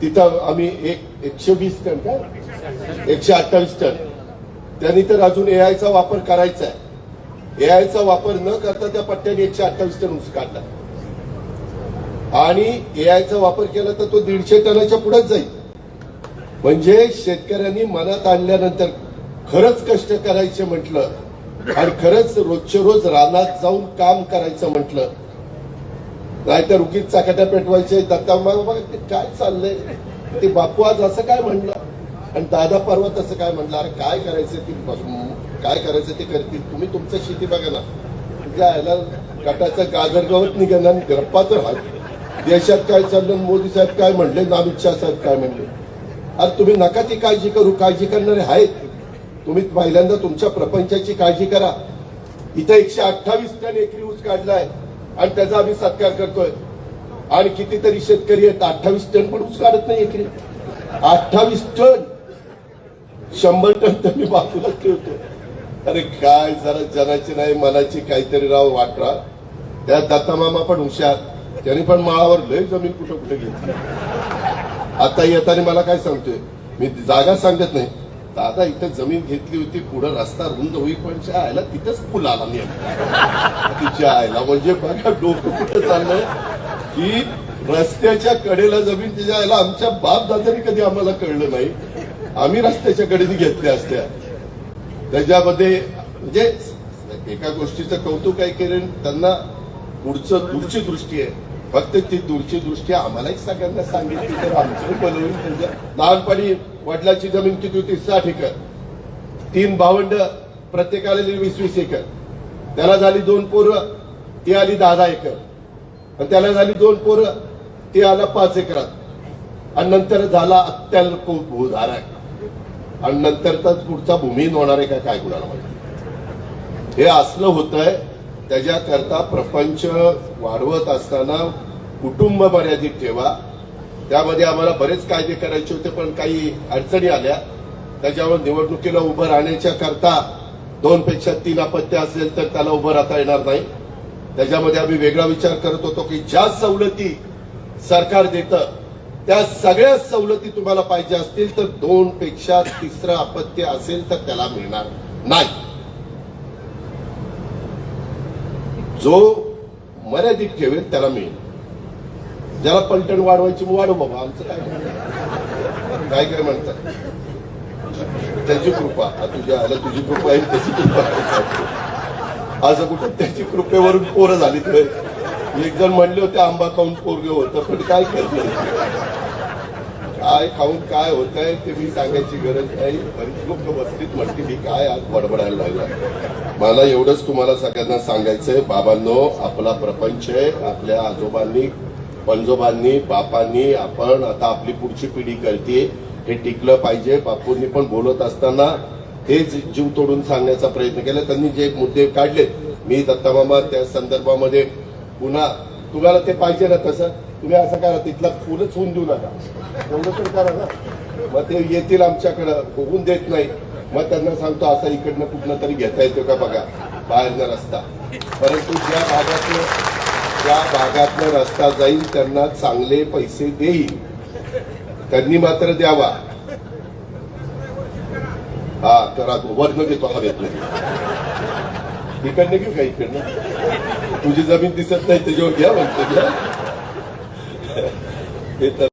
तिथं आम्ही एक एकशे वीस टन का? एकशे अठ्ठावीस टन. त्यांनी तर अजून एआयचा वापर करायचा आहे. एआयचा वापर न करता त्या पट्ट्याने एकशे अठ्ठावीस टन ऊस काढला. आणि एआयचा वापर केला तर तो दीडशे टनाच्या पुढेच जाईल. म्हणजे शेतकऱ्यांनी मनात आणल्यानंतर खरंच कष्ट करायचे म्हटलं आणि खरंच रोजच्या रोज रानात जाऊन काम करायचं म्हटलं नाहीतर उगीच चाकट्या पेटवायचे. दत्ता ते काय चाललंय? ते बापू आज असं काय म्हणलं? आणि दादा परवा तसं काय म्हणलं? अरे काय करायचं ते? काय करायचं ते करतील. तुम्ही तुमचं शेती बघा ना. म्हणजे जायला गटाचं गाजर गवत निघणार आणि गप्पा तर हा देशात काय चाललं? मोदी साहेब काय म्हणले? आणि अमित साहेब काय म्हणले? अरे तुम्ही नका ती काळजी करू. काळजी करणारे आहेत. तुम्ही पहिल्यांदा तुमच्या प्रपंचाची काळजी करा. इथं एकशे अठ्ठावीस टन एकरी ऊस काढलाय. आणि त्याचा आम्ही सत्कार करतोय. आणि कितीतरी शेतकरी आहेत अठ्ठावीस टन पण ऊस काढत नाही इकडे. अठ्ठावीस टन. शंभर टन तर मी बाजूला ठेवतो. अरे काय जरा जनाची नाही मनाची काहीतरी राव वाटरा. त्या दत्तामामा पण हुशार. त्यांनी पण माळावर लय जमीन कुठं कुठे घेतली. आता येताना मला काय सांगतोय? मी जागा सांगत नाही. दादा इथं जमीन घेतली होती पुढं रस्ता रुंद होईल पण त्या आयला तिथंच पूल आला नाही. तिच्या आयला म्हणजे बघा डोकं कुठं चाललंय. की रस्त्याच्या कडेला जमीन तिच्या आयला आमच्या बाप दादानी कधी आम्हाला कळलं नाही. आम्ही रस्त्याच्या कडेने घेतल्या असत्या. त्याच्यामध्ये म्हणजे एका गोष्टीचं कौतुक आहे कारण त्यांना पुढचं दूरची दृष्टी आहे. फक्त ती दूरची दृष्टी आम्हालाही सगळ्यांना सांगितली तर आमचं बनवून त्यांच्या लहानपणी वडिलाची जमीन किती होती? साठ एकर. तीन भावंड प्रत्येकाला दिली वीस वीस एकर. त्याला झाली दोन पोरं ती आली दहा दहा एकर. आणि त्याला झाली दोन पोरं ती आला पाच एकरात. आणि नंतर झाला अत्यल्प भूधारक आणि नंतर तर पुढचा भूमीन होणार आहे काय कुणाला माहिती? हे असलं होतंय त्याच्याकरता प्रपंच वाढवत असताना कुटुंब मर्यादित ठेवा. त्यामध्ये आम्हाला बरेच कायदे करायचे होते पण काही अडचणी आल्या. त्याच्यावर निवडणुकीला उभं राहण्याच्या करता दोन पेक्षा तीन अपत्य असेल तर त्याला उभं राहता येणार नाही. त्याच्यामध्ये आम्ही वेगळा विचार करत होतो की ज्या सवलती सरकार देतं त्या सगळ्या सवलती तुम्हाला पाहिजे असतील तर दोन पेक्षा तिसरं अपत्य असेल तर त्याला मिळणार नाही. जो मर्यादित ठेवेल त्याला मिळेल. ज्याला पलटण वाढवायची वाढव बाबा आमचं काय? काय काय म्हणतात. त्याची कृपा तुझ्या आला तुझी कृपा आहे त्याची कृपा असं कुठं त्याची कृपेवरून पोरं झाली तर एक जण म्हणले होते आंबा खाऊन पोरगे होतं पण काय करतो काय खाऊन काय होत आहे ते मी सांगायची गरज नाही बरीच लोक बसलीत म्हणते मी काय आज बडबडायला लागला मला एवढंच तुम्हाला सगळ्यांना सांगायचंय बाबांनो आपला प्रपंच आहे आपल्या आजोबांनी पंजोबांनी बापांनी आपण आता आपली पुढची पिढी करते हे टिकलं पाहिजे. बापूंनी पण बोलत असताना हेच जीव तोडून सांगण्याचा प्रयत्न केला. त्यांनी जे मुद्दे काढले मी दत्तामामा त्या संदर्भामध्ये पुन्हा तुम्हाला ते पाहिजे ना तसं? तुम्ही असं करा तिथला फुलच होऊन देऊ नका. एवढं तर करा ना. मग ते येतील आमच्याकडं होऊन देत नाही. मग त्यांना सांगतो असा इकडनं कुठनं तरी घेता येतो का बघा बाहेरनं रस्ता. परंतु ज्या भागातनं ज्या भागातनं रस्ता जाईल त्यांना चांगले पैसे देईल. त्यांनी मात्र द्यावा. हा तर आता वरनं घेतो हवेत नाही. इकडनं घेऊ का इकडनं? तुझी जमीन दिसत नाही त्याच्यावर घ्या म्हणतो घ्या. हे तर